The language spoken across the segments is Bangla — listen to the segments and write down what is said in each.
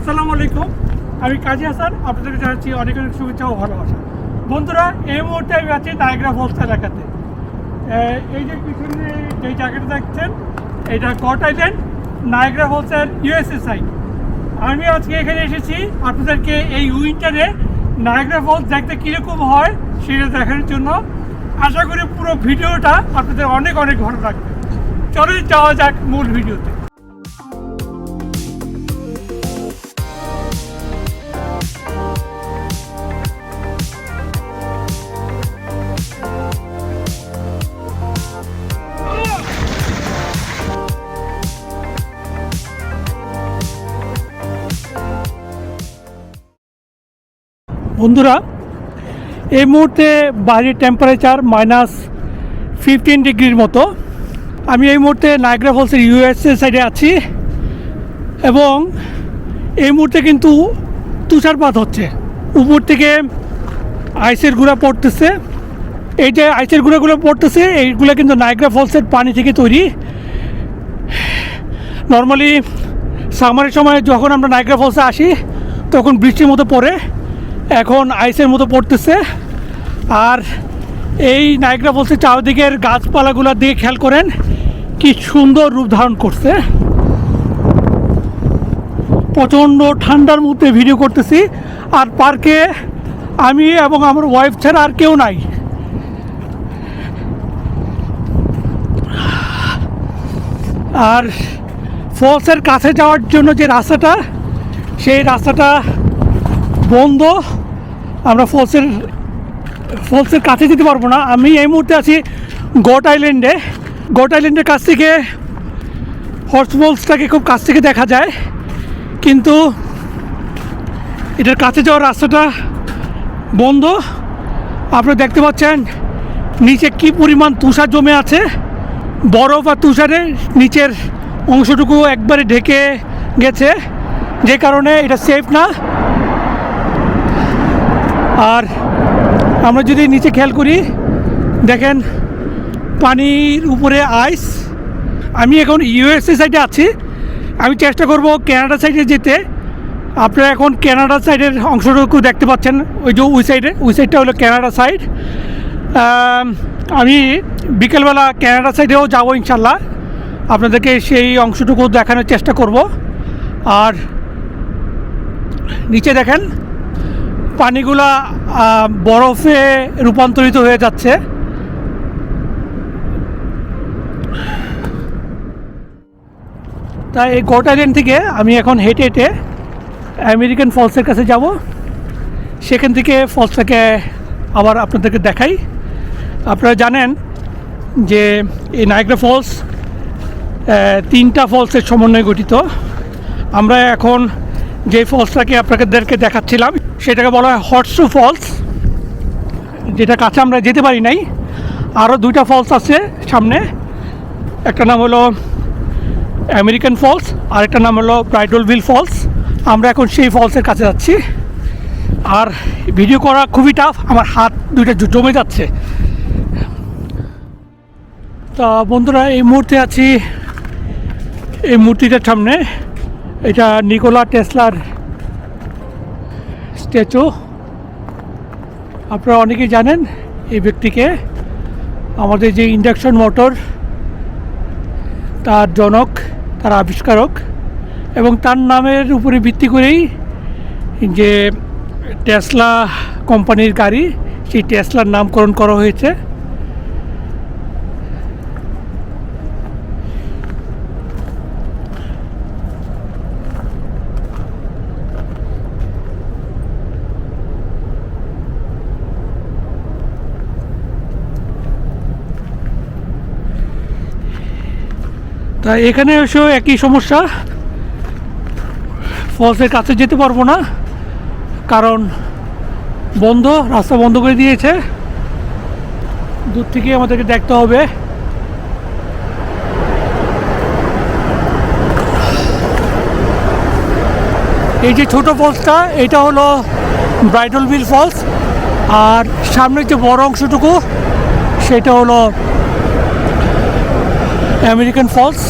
আসসালামু আলাইকুম। আমি কাজী হাসান আপনাদেরকে জানাচ্ছি অনেক অনেক শুভেচ্ছা ও ভালোবাসা। বন্ধুরা, এই মুহূর্তে আমি আছি নায়গ্রা ফলস এলাকাতে। এই যে পিছনে যে জায়গাটা দেখছেন, এটা কট আইল্যান্ড নায়গ্রা ফলসের ইউএসএ সাইড আমি আজকে এখানে এসেছি আপনাদেরকে এই উইন্টারে নায়গ্রা ফলস দেখতে কীরকম হয় সেটা দেখানোর জন্য। আশা করি পুরো ভিডিওটা আপনাদের অনেক অনেক ভালো লাগবে। চলো যাওয়া যাক মূল ভিডিওতে। বন্ধুরা, এই মুহূর্তে বাইরের টেম্পারেচার মাইনাস ফিফটিন ডিগ্রির মতো। আমি এই মুহূর্তে নায়গ্রা ফলসের ইউএসএ সাইডে আছি এবং এই মুহূর্তে কিন্তু তুষারপাত হচ্ছে। উপর থেকে আইসের গুঁড়া পড়তেছে। এই যে আইসের গুঁড়াগুলো পড়তেছে, এইগুলো কিন্তু নায়গ্রা ফলসের পানি থেকে তৈরি। নর্মালি সামারের সময় যখন আমরা নায়গ্রা ফলসে আসি, তখন বৃষ্টির মতো পড়ে। এখন আইসের মতো পড়তেছে। আর এই নায়গ্রা ফলসের চারদিকের গাছপালাগুলোর দিকে খেয়াল করেন, কি সুন্দর রূপ ধারণ করছে। প্রচণ্ড ঠান্ডার মধ্যে ভিডিও করতেছি। আর পার্কে আমি এবং আমার ওয়াইফ ছাড়া আর কেউ নাই। আর ফলসের কাছে যাওয়ার জন্য যে রাস্তাটা, সেই রাস্তাটা বন্ধ। আমরা ফলসের ফলসের কাছে যেতে পারব না। আমি এই মুহূর্তে আছি গোট আইল্যান্ডে। গোট আইল্যান্ডের কাছ থেকে হর্স ফলসটাকে খুব কাছ থেকে দেখা যায়। কিন্তু এটার কাছে যাওয়ার রাস্তাটা বন্ধ। আপনারা দেখতে পাচ্ছেন নিচে কি পরিমাণ তুষার জমে আছে। বরফ আর তুষারে নিচের অংশটুকু একবারে ঢেকে গেছে। যে কারণে এটা সেফ না। আর আমরা যদি নিচে খেয়াল করি, দেখেন পানির উপরে আইস আমি এখন ইউএসএ সাইডে আছি। আমি চেষ্টা করব কানাডা সাইডে যেতে। আপনারা এখন কানাডা সাইডের অংশটুকু দেখতে পাচ্ছেন, ওই যে ওই সাইডে ওই সাইডটা হলো কানাডা সাইড আমি বিকেলবেলা কানাডা সাইডেও যাব ইনশাল্লাহ আপনাদেরকে সেই অংশটুকু দেখানোর চেষ্টা করব। আর নিচে দেখেন পানিগুলা বরফে রূপান্তরিত হয়ে যাচ্ছে। তাই এই গোট আইল্যান্ড থেকে আমি এখন হেঁটে হেঁটে আমেরিকান ফলসের কাছে যাব। সেখান থেকে ফলসটাকে আবার আপনাদেরকে দেখাই। আপনারা জানেন যে এই নায়গ্রা ফলস তিনটা ফলসের সমন্বয়ে গঠিত। আমরা এখন যে ফলসটাকে আপনাদেরকে দেখাচ্ছিলাম, সেটাকে বলা হয় হটসু ফলস, যেটা কাছে আমরা যেতে পারি নাই। আরও দুইটা ফলস আছে সামনে। একটা নাম হলো আমেরিকান ফলস আর একটা নাম হলো ব্রাইডলভিল ফলস। আমরা এখন সেই ফলসের কাছে যাচ্ছি। আর ভিডিও করা খুবই টাফ আমার হাত দুইটা জমে যাচ্ছে। তা বন্ধুরা, এই মুহূর্তে আছি, এই মূর্তিটার সামনে। এটা নিকোলা টেসলার স্ট্যাচু আপনারা অনেকেই জানেন এই ব্যক্তিকে। আমাদের যে ইন্ডাকশন মোটর তার জনক, তার আবিষ্কারক এবং তার নামের উপরে ভিত্তি করেই যে টেসলা কোম্পানির গাড়ি, সেই টেসলার নামকরণ করা হয়েছে। তা এখানে এসেও একই সমস্যা। ফলসের কাছে যেতে পারব না, কারণ বন্ধ, রাস্তা বন্ধ করে দিয়েছে। দূর থেকে আমাদেরকে দেখতে হবে। এই যে ছোট ফলসটা, এটা হলো ব্রাইডল বিল ফলস। আর সামনের যে বড় অংশটুকু, সেটা হলো আমেরিকান ফলস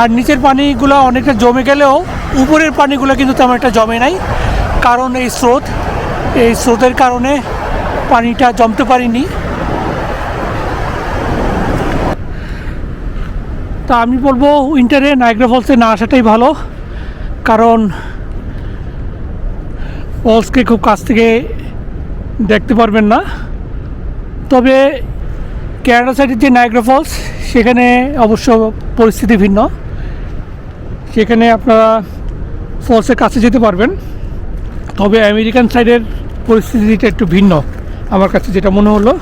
আর নিচের পানিগুলো অনেকটা জমে গেলেও উপরের পানিগুলো কিন্তু তেমন একটা জমে নাই, কারণ এই স্রোত, এই স্রোতের কারণে পানিটা জমতে পারিনি। তা আমি বলব উইন্টারে নাইগ্রা ফলসে না আসাটাই ভালো, কারণ ফলসকে খুব কাছ থেকে দেখতে পারবেন না। তবে কেরালা সাইডের যে নায়গ্রা ফলস সেখানে অবশ্য পরিস্থিতি ভিন্ন। সেখানে আপনারা ফলসের কাছে যেতে পারবেন। তবে আমেরিকান সাইডের পরিস্থিতিটা একটু ভিন্ন, আমার কাছে যেটা মনে হলো।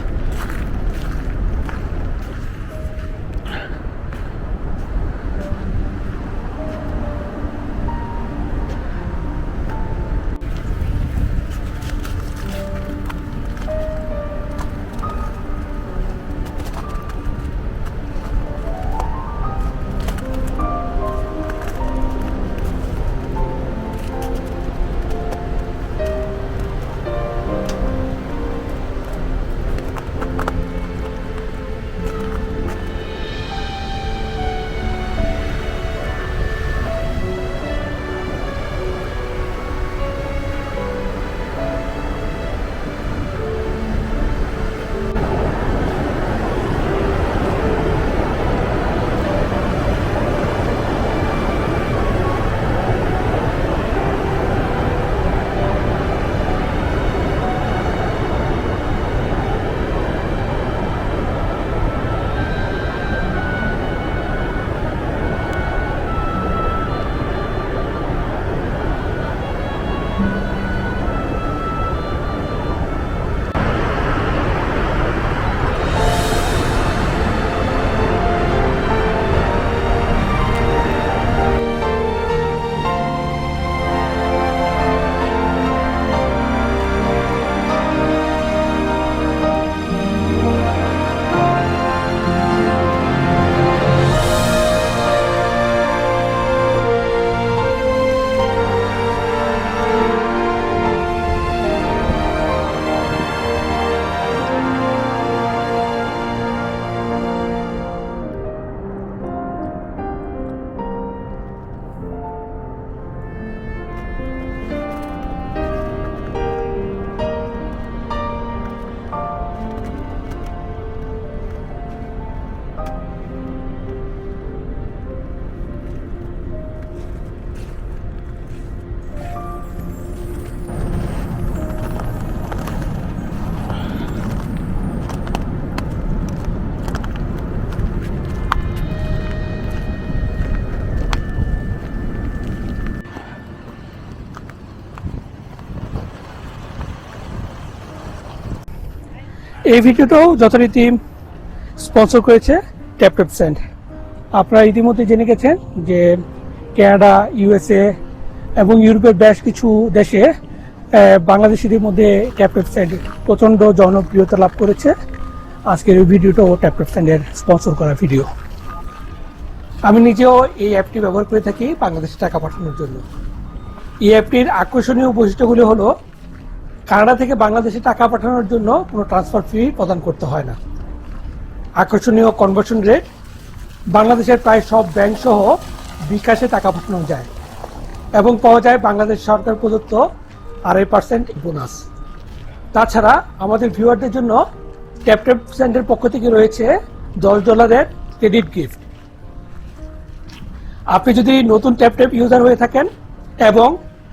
এই ভিডিওটাও যথারীতি স্পন্সর করেছে ট্যাপ ট্যাপ স্যান্ড আপনারা ইতিমধ্যে জেনে গেছেন যে কানাডা, ইউএসএ এবং ইউরোপের বেশ কিছু দেশে বাংলাদেশিদের মধ্যে ট্যাপ ট্যাপ স্যান্ড প্রচণ্ড জনপ্রিয়তা লাভ করেছে। আজকের এই ভিডিওটাও ট্যাপ ট্যাপ স্যান্ডের স্পন্সর করা ভিডিও। আমি নিজেও এই অ্যাপটি ব্যবহার করে থাকি বাংলাদেশে টাকা পাঠানোর জন্য। এই অ্যাপটির আকর্ষণীয় বৈশিষ্ট্যগুলি হলো কানাডা থেকে বাংলাদেশে টাকা পাঠানোর জন্য কোনো ট্রান্সফার ফি প্রদান করতে হয় না। আকর্ষণীয় কনভার্সন রেট বাংলাদেশের প্রায় সব ব্যাংক সহ বিকাশে টাকা পাঠানো যায় এবং পাওয়া যায় বাংলাদেশ সরকার প্রদত্ত আড়াই পার্সেন্ট বোনাস তাছাড়া আমাদের ভিউয়ারদের জন্য ট্যাপট্যাপ সেন্টের পক্ষ থেকে রয়েছে দশ ডলারের ক্রেডিট গিফট আপনি যদি নতুন ট্যাপট্যাপ ইউজার হয়ে থাকেন এবং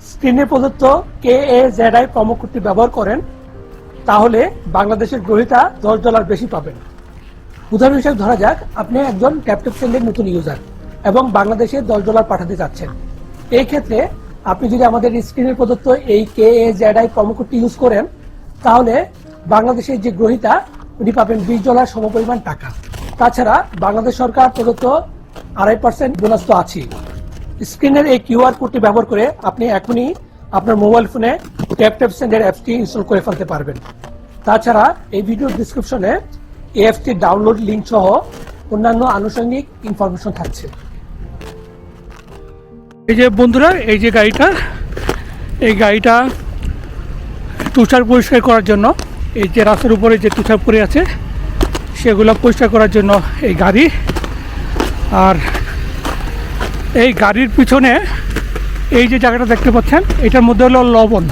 স্ক্রিনে প্রদত্ত K A Z I promo কোডটি ব্যবহার করেন, তাহলে বাংলাদেশের গ্রহিতা দশ ডলার বেশি পাবেন। উদাহরণ হিসেবে ধরা যাক, আপনি একজন ট্যাপটপ সেন্ডের নতুন ইউজার এবং বাংলাদেশে দশ ডলার পাঠাতে চাচ্ছেন। এই ক্ষেত্রে আপনি যদি আমাদের স্ক্রিনে প্রদত্ত এই K A Z I promo কোডটি ইউজ করেন, তাহলে বাংলাদেশের যে গ্রহিতা, উনি পাবেন বিশ ডলার সমপরিমাণ টাকা। তাছাড়া বাংলাদেশ সরকার প্রদত্ত আড়াই পার্সেন্ট বোনাস তো আছেই। স্ক্রিনের এই কিউআর কোডটি ব্যবহার করে আপনি এখনই আপনার মোবাইল ফোনে ট্যাপ ট্যাপ সেন্ডের অ্যাপসটি ইনস্টল করে ফেলতে পারবেন। তাছাড়া এই ভিডিওর ডিসক্রিপশনে এই অ্যাপসটির ডাউনলোড লিঙ্ক সহ অন্যান্য আনুষঙ্গিক ইনফরমেশন থাকছে। এই যে বন্ধুরা, এই যে গাড়িটা, এই গাড়িটা তুষার পরিষ্কার করার জন্য, এই যে রাস্তার উপরে যে তুষার পড়ে আছে, সেগুলো পরিষ্কার করার জন্য এই গাড়ি। আর এই গাড়ির পিছনে এই যে জায়গাটা দেখতে পাচ্ছেন, এটার মধ্যে হলো লবণ।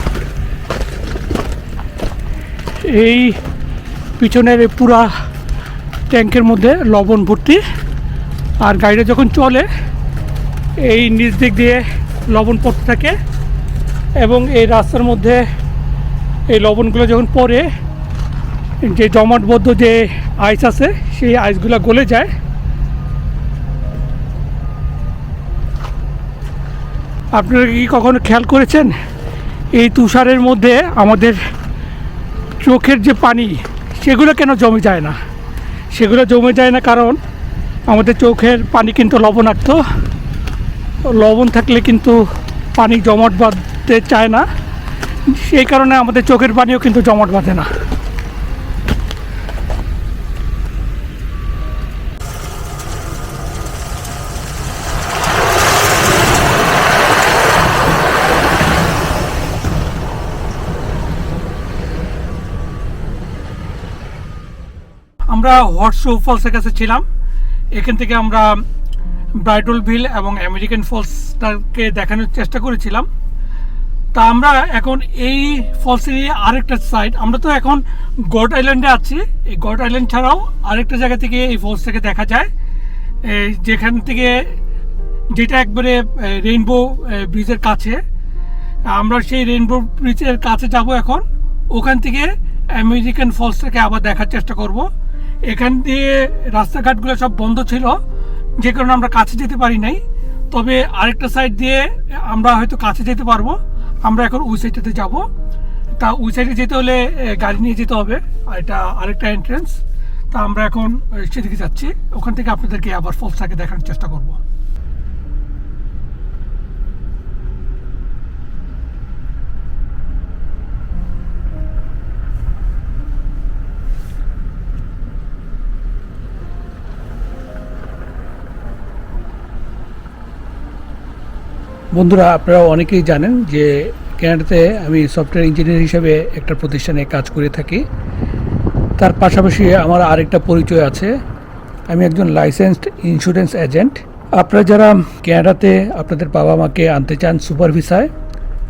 এই পিছনের পুরা ট্যাঙ্কের মধ্যে লবণ ভর্তি, আর গাড়িটা যখন চলে, এই নিচ দিক দিয়ে লবণ পড়তে থাকে, এবং এই রাস্তার মধ্যে এই লবণগুলো যখন পড়ে, যে জমাটবদ্ধ যে আইস আছে, সেই আইসগুলো গলে যায়। আপনারা কি কখনো খেয়াল করেছেন? এই তুষারের মধ্যে আমাদের চোখের যে পানি, সেগুলো কেন জমে যায় না? সেগুলো জমে যায় না কারণ আমাদের চোখের পানি কিন্তু লবণাক্ত। লবণ থাকলে কিন্তু পানি জমাট বাঁধতে চায় না। সেই কারণে আমাদের চোখের পানিও কিন্তু জমাট বাঁধে না। আমরা হোয়াটসো ফলসের কাছে ছিলাম। এখান থেকে আমরা ব্রাইডল ভিল এবং আমেরিকান ফলসটাকে দেখানোর চেষ্টা করেছিলাম। তা আমরা এখন এই ফলসেরই আরেকটা সাইড আমরা তো এখন গড আইল্যান্ডে আছি। এই গড আইল্যান্ড ছাড়াও আরেকটা জায়গা থেকে এই ফলসটাকে দেখা যায়। এই যেখান থেকে যেটা একবারে রেইনবো ব্রিজের কাছে। আমরা সেই রেইনবো ব্রিজের কাছে যাব এখন। ওখান থেকে আমেরিকান ফলসটাকে আবার দেখার চেষ্টা করব। এখান দিয়ে রাস্তাঘাটগুলো সব বন্ধ ছিল, যে কারণে আমরা কাছে যেতে পারি নাই। তবে আরেকটা সাইড দিয়ে আমরা হয়তো কাছে যেতে পারব। আমরা এখন ওই সাইডটাতে যাব। তা ওই সাইডে যেতে হলে গাড়ি নিয়ে যেতে হবে। আর এটা আরেকটা এন্ট্রেন্স তা আমরা এখন সেদিকে যাচ্ছি। ওখান থেকে আপনাদেরকে আবার ফলসটাকে দেখানোর চেষ্টা করব। বন্ধুরা, আপনারা অনেকেই জানেন যে ক্যানাডাতে আমি সফটওয়্যার ইঞ্জিনিয়ার হিসেবে একটা প্রতিষ্ঠানে কাজ করে থাকি। তার পাশাপাশি আমার আরেকটা পরিচয় আছে। আমি একজন লাইসেন্সড ইন্স্যুরেন্স এজেন্ট আপনারা যারা ক্যানাডাতে আপনাদের বাবা মাকে আনতে চান সুপার ভিসায়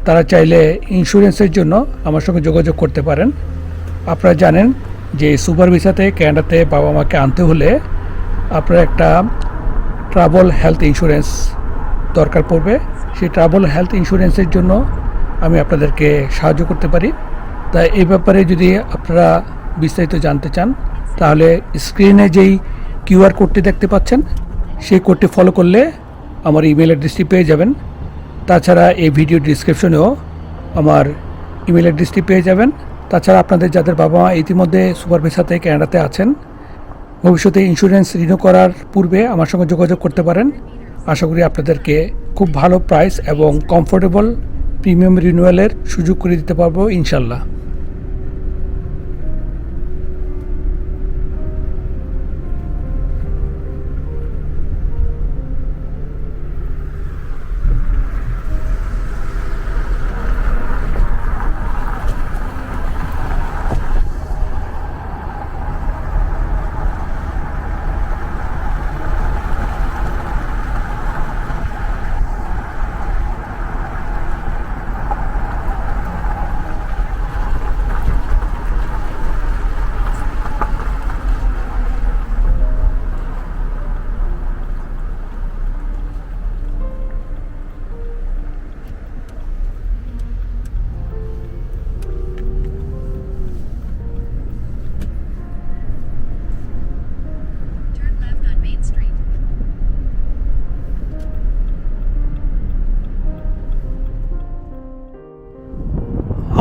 তারা চাইলে ইন্স্যুরেন্সের জন্য আমার সঙ্গে যোগাযোগ করতে পারেন। আপনারা জানেন যে সুপার ভিসাতে ক্যানাডাতে বাবা মাকে আনতে হলে আপনার একটা ট্রাভেল হেলথ ইন্স্যুরেন্স দরকার পড়বে। সেই ট্রাভেল হেলথ ইন্স্যুরেন্সের জন্য আমি আপনাদেরকে সাহায্য করতে পারি। তাই এই ব্যাপারে যদি আপনারা বিস্তারিত জানতে চান, তাহলে স্ক্রিনে যেই কিউআর কোডটি দেখতে পাচ্ছেন, সেই কোডটি ফলো করলে আমার ইমেল অ্যাড্রেসটি পেয়ে যাবেন। তাছাড়া এই ভিডিও ডিসক্রিপশনেও আমার ইমেল অ্যাড্রেসটি পেয়ে যাবেন। তাছাড়া আপনাদের যাদের বাবা মা ইতিমধ্যে সুপার ভিসাতে ক্যানাডাতে আছেন, ভবিষ্যতে ইন্স্যুরেন্স রিনিউ করার পূর্বে আমার সঙ্গে যোগাযোগ করতে পারেন। আশা করি আপনাদেরকে খুব ভালো প্রাইস এবং কমফোর্টেবল প্রিমিয়াম রিনুয়ালের সুযোগ করে দিতে পারব ইনশাল্লাহ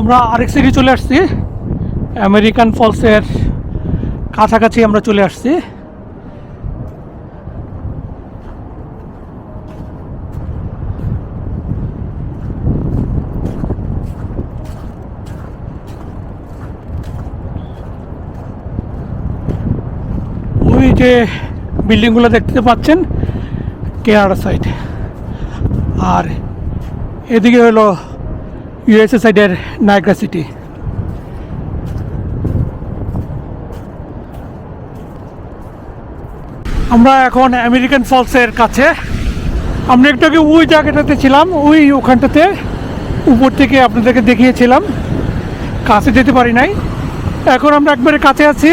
আমরা আরেক সাইডে চলে আসছি। আমেরিকান ফলসের কাছাকাছি আমরা চলে আসছি। ওই যে বিল্ডিংগুলো দেখতে পাচ্ছেন কেরালা সাইড। আর এদিকে হলো ইউএসএ সাইডের নায়গ্রা সিটি। আমরা এখন আমেরিকান ফলসের কাছে। আমরা একটু আগে ওই জায়গাটাতে ছিলাম ওই ওখানটাতে। উপর থেকে আপনাদেরকে দেখিয়েছিলাম। কাছে যেতে পারি নাই। এখন আমরা একবারে কাছে আছি।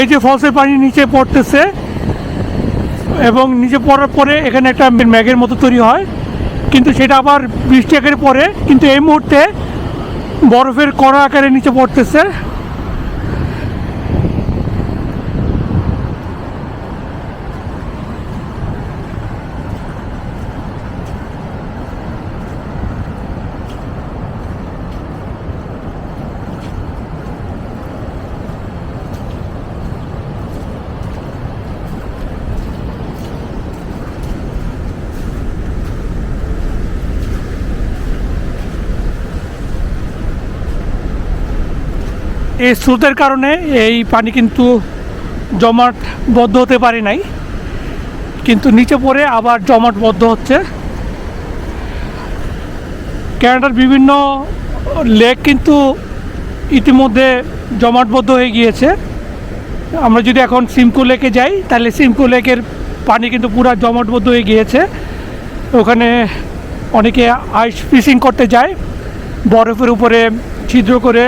এই যে ফলসের পানি নিচে পড়তেছে এবং নিচে পড়ার পরে এখানে একটা ম্যাগের মতো তৈরি হয়। কিন্তু সেটা আবার বৃষ্টি আকারে পরে, কিন্তু এই মুহূর্তে বরফের কড়া আকারে নিচে পড়তেছে। এই স্রোতের কারণে এই পানি কিন্তু জমাট বদ্ধ হতে পারে নাই। কিন্তু নিচে পড়ে আবার জমাট বদ্ধ হচ্ছে। ক্যানাডার বিভিন্ন লেক কিন্তু ইতিমধ্যে জমাটবদ্ধ হয়ে গিয়েছে। আমরা যদি এখন সিমকো লেকে যাই, তাহলে সিমকো লেকের পানি কিন্তু পুরো জমাটবদ্ধ হয়ে গিয়েছে। ওখানে অনেকে আইস ফিশিং করতে যায়, বরফের উপরে ছিদ্র করে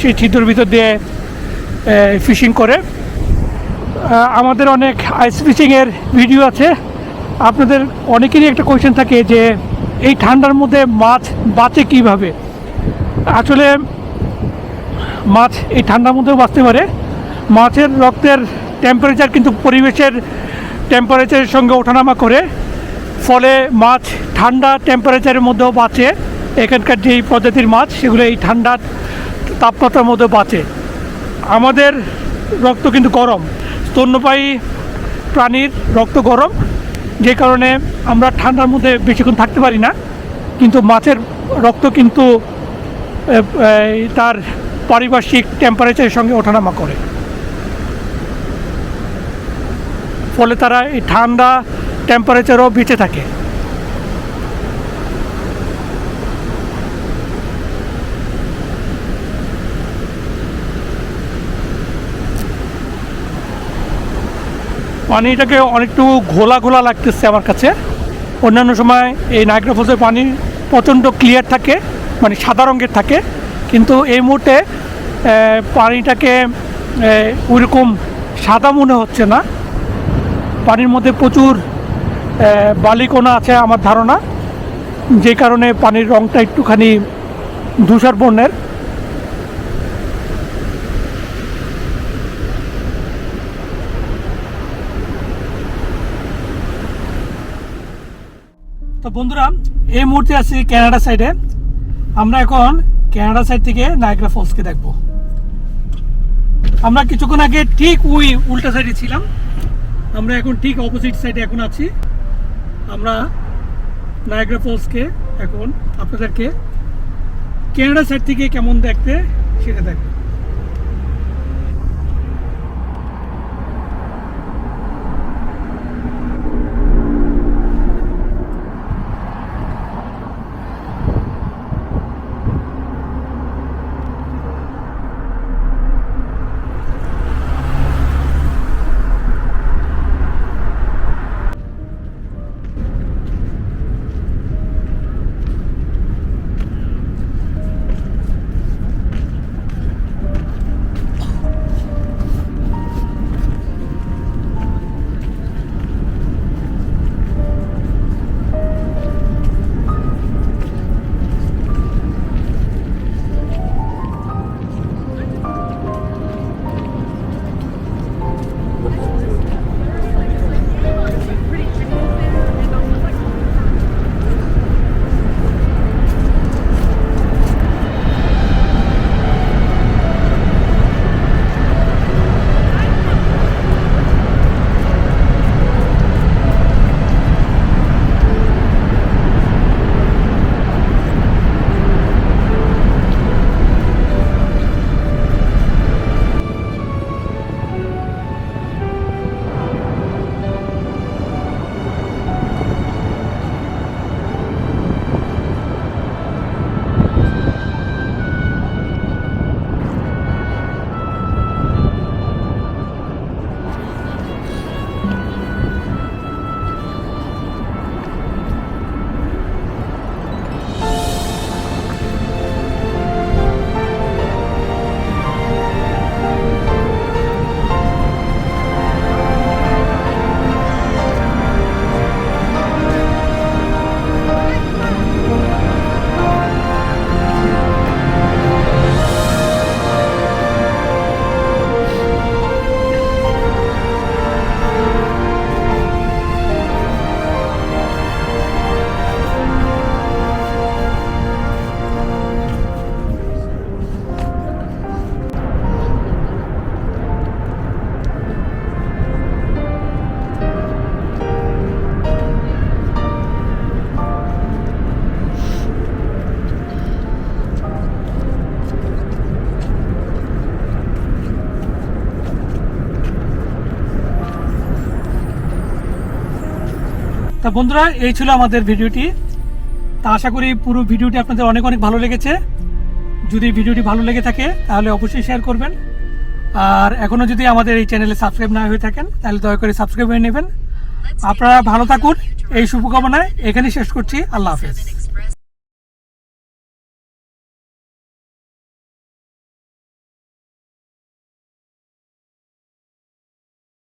সেই ছিদ্রের ভিতর দিয়ে ফিশিং করে। আমাদের অনেক আইস ফিশিংয়ের ভিডিও আছে। আপনাদের অনেকেরই একটা কোয়েশ্চেন থাকে যে, এই ঠান্ডার মধ্যে মাছ বাঁচে কীভাবে? আসলে, মাছ এই ঠান্ডার মধ্যেও বাঁচতে পারে। মাছের রক্তের টেম্পারেচার কিন্তু পরিবেশের টেম্পারেচারের সঙ্গে ওঠানামা করে। ফলে মাছ ঠান্ডা টেম্পারেচারের মধ্যেও বাঁচে। এখানকার যেই প্রজাতির মাছ, সেগুলো এই ঠান্ডা তাপমাত্রার মধ্যে বাঁচে। আমাদের রক্ত কিন্তু গরম। স্তন্যপায়ী প্রাণীর রক্ত গরম, যে কারণে আমরা ঠান্ডার মধ্যে বেশিক্ষণ থাকতে পারি না। কিন্তু মাছের রক্ত কিন্তু তার পারিপার্শ্বিক টেম্পারেচারের সঙ্গে ওঠানামা করে। ফলে তারা এই ঠান্ডা টেম্পারেচারও বেঁচে থাকে। পানিটাকে অনেকটু ঘোলা ঘোলা লাগতেছে আমার কাছে। অন্যান্য সময় এই নাইগ্রা ফলসের পানি প্রচণ্ড ক্লিয়ার থাকে মানে সাদা রঙের থাকে। কিন্তু এই মুহূর্তে পানিটাকে ওইরকম সাদা মনে হচ্ছে না। পানির মধ্যে প্রচুর বালিকোনা আছে আমার ধারণা। যে কারণে পানির রঙটা একটুখানি ধূসর বর্ণের। তো বন্ধুরা, এই মুহূর্তে আছি ক্যানাডা সাইডে আমরা এখন ক্যানাডা সাইড থেকে নায়গ্রা ফলসকে দেখব। আমরা কিছুক্ষণ আগে ঠিক ওই উল্টা সাইডে ছিলাম। আমরা এখন ঠিক অপোজিট সাইডে এখন আছি। আমরা নায়গ্রা ফলসকে এখন আপনাদেরকে ক্যানাডা সাইড থেকে কেমন দেখতে সেটা দেখব। বন্ধুরা এই ছিল আমাদের ভিডিওটি। তা আশা করি পুরো ভিডিওটি আপনাদের অনেক অনেক ভালো লেগেছে। যদি ভিডিওটি ভালো লেগে থাকে তাহলে অবশ্যই শেয়ার করবেন। আর এখনও যদি আমাদের এই চ্যানেলে সাবস্ক্রাইব না হয়ে থাকেন তাহলে দয়া করে সাবস্ক্রাইব হয়ে নেবেন। আপনারা ভালো থাকুন। এই শুভকামনায় এখানেই শেষ করছি। আল্লাহ হাফেজ.